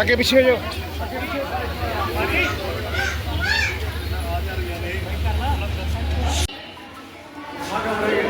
ਅੱਗੇ ਪਿੱਛੇ ਹੋ ਜਾਓ। ਪਿੱਛੇ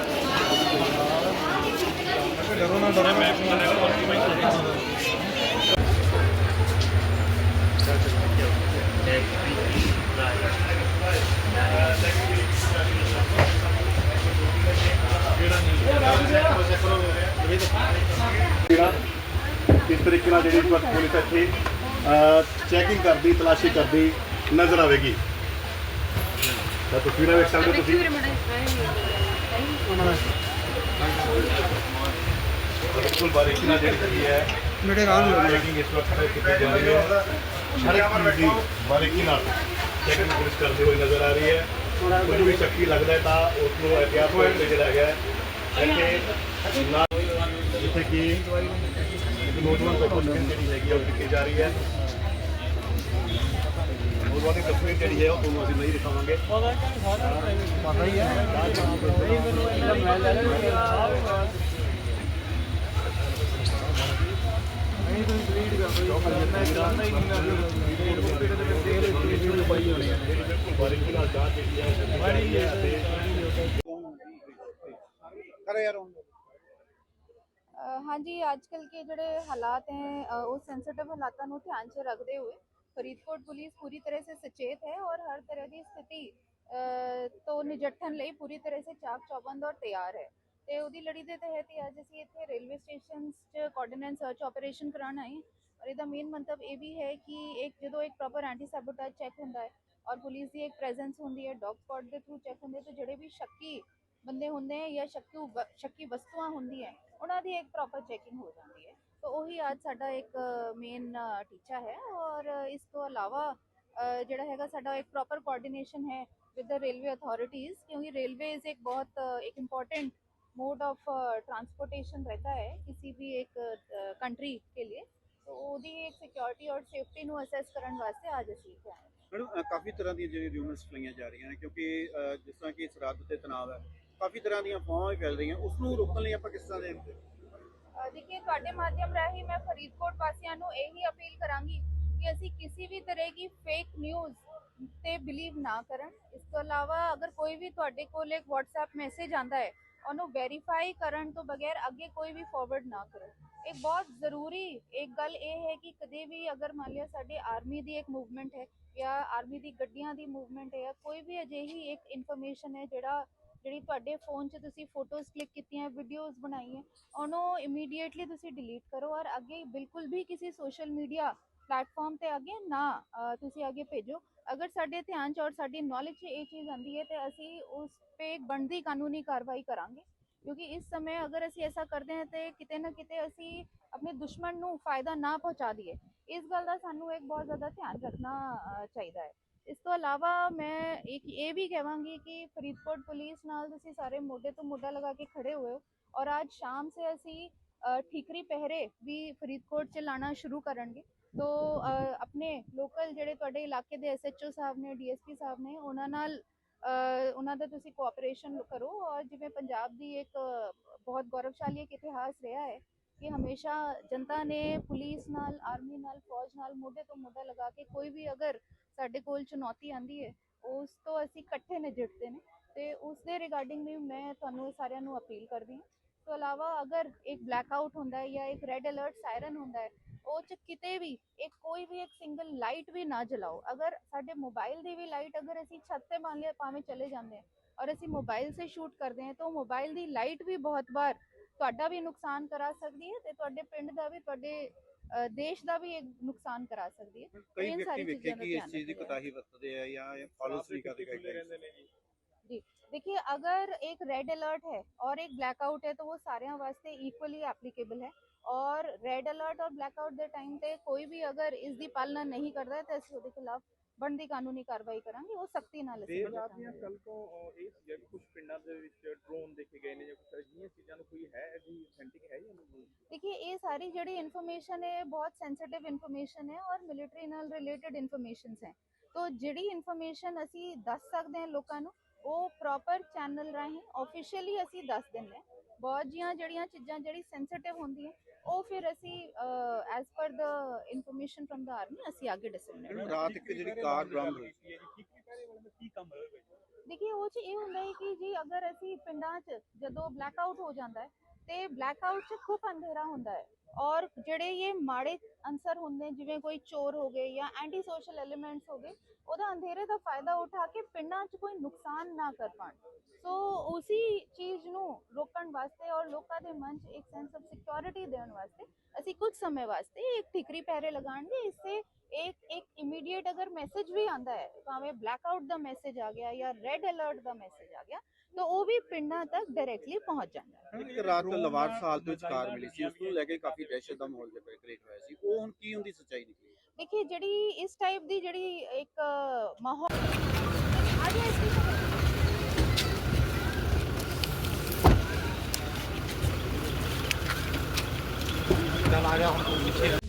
ਇਸ ਤਰੀਕੇ ਨਾਲ ਜਿਹੜੀ ਪੁਲਿਸ ਇੱਥੇ ਚੈਕਿੰਗ ਕਰਦੀ ਤਲਾਸ਼ੀ ਕਰਦੀ ਨਜ਼ਰ ਆਵੇਗੀ। ਤਾਂ ਤਸਵੀਰਾਂ ਵੇਖ ਸਕਦੇ ਹੋ ਤੁਸੀਂ। ਬਿਲਕੁਲ ਬਾਰੀਕੀ ਨਾਲ ਜਿਹੜੀ ਹੈ ਮੇਰੇ ਰਾਹ ਨੂੰ ਚੈਕਿੰਗ ਇਸ ਵਕਤ ਕੀਤੀ ਜਾ ਰਹੀ ਹੈ। ਹਰ ਇੱਕ ਚੀਜ਼ ਦੀ ਬਾਰੀਕੀ ਨਾਲ ਚੈਕਿੰਗ ਪੁਲਿਸ ਕਰਦੇ ਹੋਏ ਨਜ਼ਰ ਆ ਰਹੀ ਹੈ। ਕੋਈ ਵੀ ਸ਼ੱਕੀ ਲੱਗਦਾ ਹੈ ਤਾਂ ਉਸ ਨੂੰ ਅਹਿਤਿਆਤ ਪੁਆਇੰਟ ਤੇ ਜਿਹੜਾ ਹੈ, ਇੱਥੇ ਨਾ ਜਿੱਥੇ ਕਿ ਨੌਜਵਾਨ ਪੁੱਛਗਿੱਛ ਜਿਹੜੀ ਹੈਗੀ ਉਹ ਕੀਤੀ ਜਾ ਰਹੀ ਹੈ। ਨੌਜਵਾਨ ਦੀ ਤਸਵੀਰ ਜਿਹੜੀ ਹੈ ਉਹ ਤੁਹਾਨੂੰ ਅਸੀਂ ਨਹੀਂ ਦਿਖਾਵਾਂਗੇ। ਬਿਲਕੁਲ ਬਾਰੀਕੀ ਨਾਲ ਜਾਂਚ ਜਿਹੜੀ ਹੈ ਕੀਤੀ ਜਾ ਰਹੀ ਹੈ ਤੇ ਅ, ਹਾਂਜੀ ਅੱਜ ਕੱਲ ਕੇ ਜਿਹੜੇ ਹਾਲਾਤ ਹੈ ਅ, ਉਹ सेंसिटिव ਹਾਲਾਤਾਂ ਨੂੰ ਧਿਆਨ 'ਚ ਰੱਖਦੇ ਹੋਏ ਫਰੀਦਕੋਟ ਪੁਲਿਸ ਪੂਰੀ ਤਰ੍ਹਾਂ ਸੇ ਸਚੇਤ ਹੈ ਔਰ ਹਰ ਤਰ੍ਹਾਂ ਦੀ ਸਥਿਤੀ ਅ, ਤੋਂ ਨਿਜਟਣ ਲਈ ਪੂਰੀ ਤਰ੍ਹਾਂ ਸੇ ਚਾਕ ਚੌਬੰਦ ਔਰ ਤਿਆਰ ਹੈ ਤੇ ਉਹਦੀ ਲੜੀ ਦੇ ਤਹਿਤ ਹੀ ਅੱਜ ਅਸੀਂ ਇੱਥੇ ਰੇਲਵੇ ਸਟੇਸ਼ਨ 'ਚ ਕੋਆਰਡੀਨੇਟ ਸਰਚ ਆਪਰੇਸ਼ਨ ਕਰਾਉਣ ਆਏ ਔਰ ਇਹਦਾ ਮੇਨ ਮੰਤਵ ਇਹ ਵੀ ਹੈ ਕਿ ਇੱਕ ਜਦੋਂ ਇੱਕ ਪ੍ਰੋਪਰ ਐਂਟੀ ਸੈਬੋਟੇਜ ਚੈੱਕ ਹੁੰਦਾ ਹੈ ਔਰ ਪੁਲਿਸ ਦੀ ਇੱਕ ਪ੍ਰੈਜ਼ੈਂਸ ਹੁੰਦੀ ਹੈ ਡੌਗ ਸਪੌਟ ਦੇ ਥਰੂ ਚੈੱਕ ਹੁੰਦੇ ਤੇ ਜਿਹੜੇ ਵੀ ਸ਼ੱਕੀ ਬੰਦੇ ਹੁੰਦੇ ਹੈ ਜਾਂ ਸ਼ੱਕੀ ਸ਼ੱਕੀ ਵਸਤੂਆਂ ਹੁੰਦੀਆਂ ਉਹਨਾਂ ਦੀ ਇੱਕ ਪ੍ਰੋਪਰ ਚੈਕਿੰਗ ਹੋ ਜਾਂਦੀ ਹੈ। ਤਾਂ ਉਹੀ ਅੱਜ ਸਾਡਾ ਇੱਕ ਮੇਨ ਟੀਚਾ ਹੈ ਔਰ ਇਸ ਤੋਂ ਇਲਾਵਾ ਜਿਹੜਾ ਹੈਗਾ ਸਾਡਾ ਇੱਕ ਪ੍ਰੋਪਰ ਕੋਆਰਡੀਨੇਸ਼ਨ ਹੈ ਵਿਦ ਦਾ ਰੇਲਵੇ ਅਥਾਰਟੀਜ਼ ਕਿਉਂਕਿ ਰੇਲਵੇ ਇਜ਼ ਇੱਕ ਬਹੁਤ ਇੱਕ ਇੰਪੋਰਟੈਂਟ मोड ऑफ ट्रांसपोर्टेशन रहता है किसी भी एक ਕੰਟਰੀ ਕੇ ਲਈ ਸੋ ਉਹਦੀ ਇੱਕ ਸਿਕਿਉਰਿਟੀ ਔਰ ਸੇਫਟੀ ਨੂੰ ਅਸੈਸ ਕਰਨ ਵਾਸਤੇ ਅੱਜ ਅਸੀਂ ਇੱਥੇ ਆਏ ਮੈਡਮ ਕਾਫੀ ਤਰ੍ਹਾਂ ਦੀਆਂ ਜਿਹੜੀਆਂ ਰਿਊਮਰਸ ਫਲਾਈਆਂ ਜਾ ਰਹੀਆਂ ਨੇ ਕਿਉਂਕਿ ਜਿਸ ਤਰ੍ਹਾਂ ਕਿ ਸਰਹੱਦ ਤੇ ਤਣਾਅ ਹੈ ਕਾਫੀ ਤਰ੍ਹਾਂ ਦੀਆਂ ਫੋਮਾਂ ਵੀ ਫੈਲ ਰਹੀਆਂ ਉਸ ਨੂੰ ਰੋਕਣ ਲਈ ਆਪਾਂ ਕਿਸ ਤਰ੍ਹਾਂ ਦੇ ਦੇਖਿਏ ਤੁਹਾਡੇ ਮਾਧਿਅਮ ਰਾਹੀਂ ਮੈਂ ਫਰੀਦਕੋਟ ਵਾਸੀਆਂ ਨੂੰ ਇਹੀ ਅਪੀਲ ਕਰਾਂਗੀ ਕਿ ਅਸੀਂ ਕਿਸੇ ਵੀ ਤਰ੍ਹਾਂ ਦੀ ਫੇਕ ਨਿਊਜ਼ ਤੇ ਬਿਲੀਵ ਨਾ ਕਰਨ ਇਸ ਤੋਂ ਇਲਾਵਾ ਅਗਰ ਕੋਈ ਵੀ ਤੁਹਾਡੇ ਕੋਲ ਇੱਕ WhatsApp ਮੈਸੇਜ ਆਂਦਾ ਹੈ ਉਹਨੂੰ ਵੈਰੀਫਾਈ ਕਰਨ ਤੋਂ ਬਗੈਰ ਅੱਗੇ ਕੋਈ ਵੀ ਫਾਰਵਰਡ ਨਾ ਕਰੋ। ਇਹ ਬਹੁਤ ਜ਼ਰੂਰੀ ਇੱਕ ਗੱਲ ਇਹ ਹੈ ਕਿ ਕਦੇ ਵੀ ਅਗਰ ਮੰਨ ਲਿਆ ਸਾਡੇ ਆਰਮੀ ਦੀ ਇੱਕ ਮੂਵਮੈਂਟ ਹੈ ਜਾਂ ਆਰਮੀ ਦੀ ਗੱਡੀਆਂ ਦੀ ਮੂਵਮੈਂਟ ਹੈ ਜਾਂ ਕੋਈ ਵੀ ਅਜਿਹੀ ਇੱਕ ਇਨਫੋਰਮੇਸ਼ਨ ਹੈ ਜਿਹੜਾ ਜਿਹੜੀ ਤੁਹਾਡੇ ਫੋਨ 'ਚ ਤੁਸੀਂ ਫੋਟੋਜ਼ ਕਲਿੱਕ ਕੀਤੀਆਂ ਵੀਡੀਓਜ਼ ਬਣਾਈਆਂ, ਉਹਨੂੰ ਇਮੀਡੀਏਟਲੀ ਤੁਸੀਂ ਡਿਲੀਟ ਕਰੋ ਔਰ ਅੱਗੇ ਬਿਲਕੁਲ ਵੀ ਕਿਸੇ ਸੋਸ਼ਲ ਮੀਡੀਆ ਪਲੇਟਫਾਰਮ ਤੇ ਅੱਗੇ ਨਾ ਤੁਸੀਂ ਅੱਗੇ ਭੇਜੋ। ਅਗਰ ਸਾਡੇ ਧਿਆਨ 'ਚ ਔਰ ਸਾਡੀ ਨੌਲੇਜ 'ਚ ਇਹ ਚੀਜ਼ ਆਂਦੀ ਹੈ ਤੇ ਅਸੀਂ ਉਸ ਤੇ ਬਣਦੀ ਕਾਨੂੰਨੀ ਕਾਰਵਾਈ ਕਰਾਂਗੇ। ਕਿਉਂਕਿ ਇਸ ਸਮੇਂ ਅਗਰ ਅਸੀਂ ਐਸਾ ਕਰਦੇ ਹਾਂ ਤੇ ਕਿਤੇ ਨਾ ਕਿਤੇ ਅਸੀਂ ਆਪਣੇ ਦੁਸ਼ਮਣ ਨੂੰ ਫਾਇਦਾ ਨਾ ਪਹੁੰਚਾ ਦਈਏ। ਇਸ ਗੱਲ ਦਾ ਸਾਨੂੰ ਇੱਕ ਬਹੁਤ ਜ਼ਿਆਦਾ ਧਿਆਨ ਰੱਖਣਾ ਚਾਹੀਦਾ ਹੈ। ਇਸ ਤੋਂ ਇਲਾਵਾ ਮੈਂ ਇੱਕ ਇਹ ਵੀ ਕਹਾਂਗੀ ਕਿ ਫਰੀਦਕੋਟ ਪੁਲਿਸ ਨਾਲ ਤੁਸੀਂ ਸਾਰੇ ਮੋਢੇ ਤੋਂ ਮੋਢਾ ਲਗਾ ਕੇ ਖੜੇ ਹੋਏ ਹੋ ਔਰ ਅੱਜ ਸ਼ਾਮ ਸੇ ਅਸੀਂ ਅ, ਠੀਕਰੀ ਪਹਿਰੇ ਵੀ ਫਰੀਦਕੋਟ ਚ ਲਾਣਾ ਸ਼ੁਰੂ ਕਰਨਗੇ ਤੋ ਅ, ਆਪਣੇ ਲੋਕਲ ਜਿਹੜੇ ਤੁਹਾਡੇ ਇਲਾਕੇ ਦੇ ਐਸਐਚਓ ਸਾਹਿਬ ਨੇ ਡੀਐਸਪੀ ਸਾਹਿਬ ਨੇ ਉਹਨਾਂ ਨਾਲ ਅ, ਉਹਨਾਂ ਦਾ ਤੁਸੀਂ ਕੋਆਪਰੇਸ਼ਨ ਕਰੋ ਔਰ ਜਿਵੇਂ ਪੰਜਾਬ ਦੀ ਇੱਕ ਅ, ਬਹੁਤ ਗੌਰਵਸ਼ਾਲੀ ਇੱਕ ਇਤਿਹਾਸ ਰਿਹਾ ਹੈ ਕਿ ਹਮੇਸ਼ਾ ਜਨਤਾ ਨੇ ਪੁਲਿਸ ਨਾਲ ਆਰਮੀ ਨਾਲ ਫੌਜ ਨਾਲ ਮੋਢੇ ਤੋਂ ਮੋਢਾ ਲਗਾ ਕੇ ਕੋਈ ਵੀ ਅਗਰ ਸਾਡੇ ਕੋਲ ਚੁਣੌਤੀ ਆਂਦੀ ਹੈ ਉਸ ਤੋਂ ਅਸੀਂ ਇਕੱਠੇ ਨਜਿੱਠਦੇ ਨੇ ਤੇ ਉਸ ਦੇ ਰਿਗਾਰਡਿੰਗ ਵੀ ਮੈਂ ਤੁਹਾਨੂੰ ਸਾਰਿਆਂ ਨੂੰ ਅਪੀਲ ਕਰਦੀ ਹਾਂ। ਤੋਂ ਇਲਾਵਾ ਅਗਰ ਇੱਕ ਬਲੈਕ ਆਊਟ ਹੁੰਦਾ ਹੈ ਜਾਂ ਇੱਕ ਰੈੱਡ ਅਲਰਟ ਸਾਇਰਨ ਹੁੰਦਾ ਹੈ, ਉਹ ਚ ਕਿਤੇ ਵੀ ਇੱਕ ਕੋਈ ਵੀ ਇੱਕ ਸਿੰਗਲ ਲਾਈਟ ਵੀ ਨਾ ਜਲਾਓ। ਅਗਰ ਸਾਡੇ ਮੋਬਾਈਲ ਦੀ ਵੀ ਲਾਈਟ ਅਗਰ ਅਸੀਂ ਛੱਤ ਤੇ ਮੰਨ ਲਿਆ ਭਾਵੇਂ ਚਲੇ ਜਾਂਦੇ ਹਾਂ ਔਰ ਅਸੀਂ ਮੋਬਾਈਲ ਸੇ ਸ਼ੂਟ ਕਰਦੇ ਹਾਂ, ਤਾਂ ਮੋਬਾਈਲ ਦੀ ਲਾਈਟ ਵੀ ਬਹੁਤ ਵਾਰ ਤੁਹਾਡਾ ਵੀ ਨੁਕਸਾਨ ਕਰਾ ਸਕਦੀ ਹੈ ਤੇ ਤੁਹਾਡੇ ਪਿੰਡ ਦਾ ਵੀ ਤੁਹਾਡੇ ਦੇਸ਼ ਦਾ ਵੀ ਇੱਕ ਨੁਕਸਾਨ ਕਰਾ ਸਕਦੀ ਹੈ ਕਈ ਇਨ ਵਿਅਕਤੀ ਸਾਰੀ ਵੇਖੇ ਚੀਜ਼ਾਂ ਦਾ ਕਿ ਇਸ ਧਿਆਨ ਚੀਜ਼ ਦੀ ਰੱਖਿਆ ਕੋਤਾਹੀ ਵਰਤਦੇ ਆ ਜਾਂ ਫਾਲੋ ਨਹੀਂ ਕਰਦੇ ਗਾਈਡਲਾਈਨਸ देखिए अगर एक रेड अलर्ट है और एक ब्लैकआउट है तो वो सारे वास्ते इक्वली एप्लीकेबल है और रेड अलर्ट और ब्लैकआउट ਦੇ ਟਾਈਮ ਤੇ ਕੋਈ ਵੀ ਅਗਰ ਇਸ ਦੀ ਪਾਲਣਾ ਨਹੀਂ ਕਰਦਾ ਹੈ ਤਾਂ ਅਸੀਂ ਉਹਦੇ ਖਿਲਾਫ ਬਣਦੀ ਕਾਨੂੰਨੀ ਕਾਰਵਾਈ ਕਰਾਂਗੇ ਉਹ ਸਖਤੀ ਨਾਲ ਅਸੀਂ ਦੇਰ ਰਾਤ ਦੀਆਂ ਕਰਾਂਗੇ ਕੱਲ ਤੋਂ ਅਹ, ਇਹ ਸੀਗਾ ਕਿ ਕੁਝ ਪਿੰਡਾਂ ਦੇ ਵਿੱਚ ਡਰੋਨ ਦੇਖੇ ਗਏ ਨੇ ਜਾਂ ਕੁਝ ਅਜਿਹੀਆਂ ਚੀਜ਼ਾਂ ਨੂੰ ਕੋਈ ਹੈ ਇਹਦੀ ਅਥੈਂਟਿਕ ਹੈ ਜਾਂ ਨਹੀਂ देखिए ये सारी ਜਿਹੜੀ ਇਨਫੋਰਮੇਸ਼ਨ ਹੈ ਬਹੁਤ ਸੈਂਸਿਟਿਵ ਇਨਫੋਰਮੇਸ਼ਨ ਹੈ ਔਰ ਮਿਲਟਰੀ ਨਾਲ ਰਿਲੇਟਡ ਇਨਫੋਰਮੇਸ਼ਨਸ ਹੈ ਤੋ ਜਿਹੜੀ ਇਨਫੋਰਮੇਸ਼ਨ ਅਸੀਂ ਦੱਸ ਸਕਦੇ ਹਾਂ ਲੋਕਾਂ ਨੂੰ ਉਹ ਪ੍ਰੋਪਰ ਚੈਨਲ ਰਾਹੀਂ ਆਫੀਸ਼ੀਅਲੀ ਅਸੀਂ ਦੱਸ ਦਿੰਦੇ ਹਾਂ ਬਹੁਤ ਜੀਆਂ ਜਿਹੜੀਆਂ ਚੀਜ਼ਾਂ ਜਿਹੜੀ ਸੈਂਸਿਟਿਵ ਹੁੰਦੀਆਂ ਉਹ ਫਿਰ ਅਸੀਂ ਐਸ ਪਰ ਦਾ ਇਨਫੋਰਮੇਸ਼ਨ ਫਰਮ ਦਾ ਆਰਮੀ ਅਸੀਂ ਅੱਗੇ ਡਿਸਮਿਨੇਟ ਰਾਤ ਇੱਕ ਜਿਹੜੀ ਕਾਰ ਬਰਾਮਦ ਹੋਈ ਸੀ ਕੀ ਕੰਮ ਦੇਖਿਏ ਉਹ ਚ ਇਹ ਹੁੰਦਾ ਹੈ ਕਿ ਜੀ ਅਗਰ ਅਸੀਂ ਪਿੰਡਾਂ 'ਚ ਜਦੋਂ ਬਲੈਕਆਊਟ ਹੋ ਜਾਂਦਾ ਹੈ ਤੇ ਬਲੈਕਆਊਟ 'ਚ ਖੂਬ ਅੰਧੇਰਾ ਹੁੰਦਾ ਹੈ। ਔਰ ਜਿਹੜੇ ਇਹ ਮਾੜੇ ਅਨਸਰ ਹੁੰਦੇ ਜਿਵੇਂ ਕੋਈ ਚੋਰ ਹੋ ਗਏ ਜਾਂ ਐਂਟੀ ਸੋਸ਼ਲ ਐਲੀਮੈਂਟਸ ਹੋ ਗਏ, ਉਹਦਾ ਅੰਧੇਰੇ ਦਾ ਫਾਇਦਾ ਉਠਾ ਕੇ ਪਿੰਡਾਂ 'ਚ ਕੋਈ ਨੁਕਸਾਨ ਨਾ ਕਰ ਪਾਣ। ਸੋ ਉਸੇ ਚੀਜ਼ ਨੂੰ ਰੋਕਣ ਵਾਸਤੇ ਔਰ ਲੋਕਾਂ ਦੇ ਮਨ 'ਚ ਇੱਕ ਸੈਂਸ ਆਫ ਸਿਕਿਉਰਿਟੀ ਦੇਣ ਵਾਸਤੇ ਅਸੀਂ ਕੁਝ ਸਮੇਂ ਵਾਸਤੇ ਇੱਕ ਠਿਕਰੀ ਪਹਿਰੇ ਲਗਾਣਗੇ ਇਸਸੇ ਇੱਕ ਇੱਕ ਇਮੀਡੀਏਟ ਅਗਰ ਮੈਸੇਜ ਵੀ ਆਂਦਾ ਹੈ, ਭਾਵੇਂ ਬਲੈਕ ਆਊਟ ਦਾ ਮੈਸੇਜ ਆ ਗਿਆ ਜਾਂ ਰੈੱਡ ਅਲਰਟ ਦਾ ਮੈਸੇਜ ਆ ਗਿਆ ਤਾਂ ਉਹ ਵੀ ਪਿੰਡਾਂ ਤੱਕ ਡਾਇਰੈਕਟਲੀ ਪਹੁੰਚ ਜਾਂਦਾ ਇੱਕ ਰਾਤ ਲਵਾਰ ਸਾਲ ਤੋਂ ਵਿੱਚ ਕਾਰ ਮਿਲੀ ਸੀ ਉਸ ਨੂੰ ਲੈ ਕੇ ਕਾਫੀ ਦਹਿਸ਼ਤ ਦਾ ਮਾਹੌਲ ਜਿਹਾ ਕ੍ਰੀਏਟ ਹੋਇਆ ਸੀ। ਉਹ ਹੁਣ ਕੀ ਹੁੰਦੀ ਸੱਚਾਈ ਨਿਕਲੀ? ਦੇਖिए ਜਿਹੜੀ ਇਸ ਟਾਈਪ ਦੀ ਜਿਹੜੀ ਇੱਕ ਮਾਹੌਲ ਆ ਗਿਆ ਹੁਣ ਪਿੱਛੇ।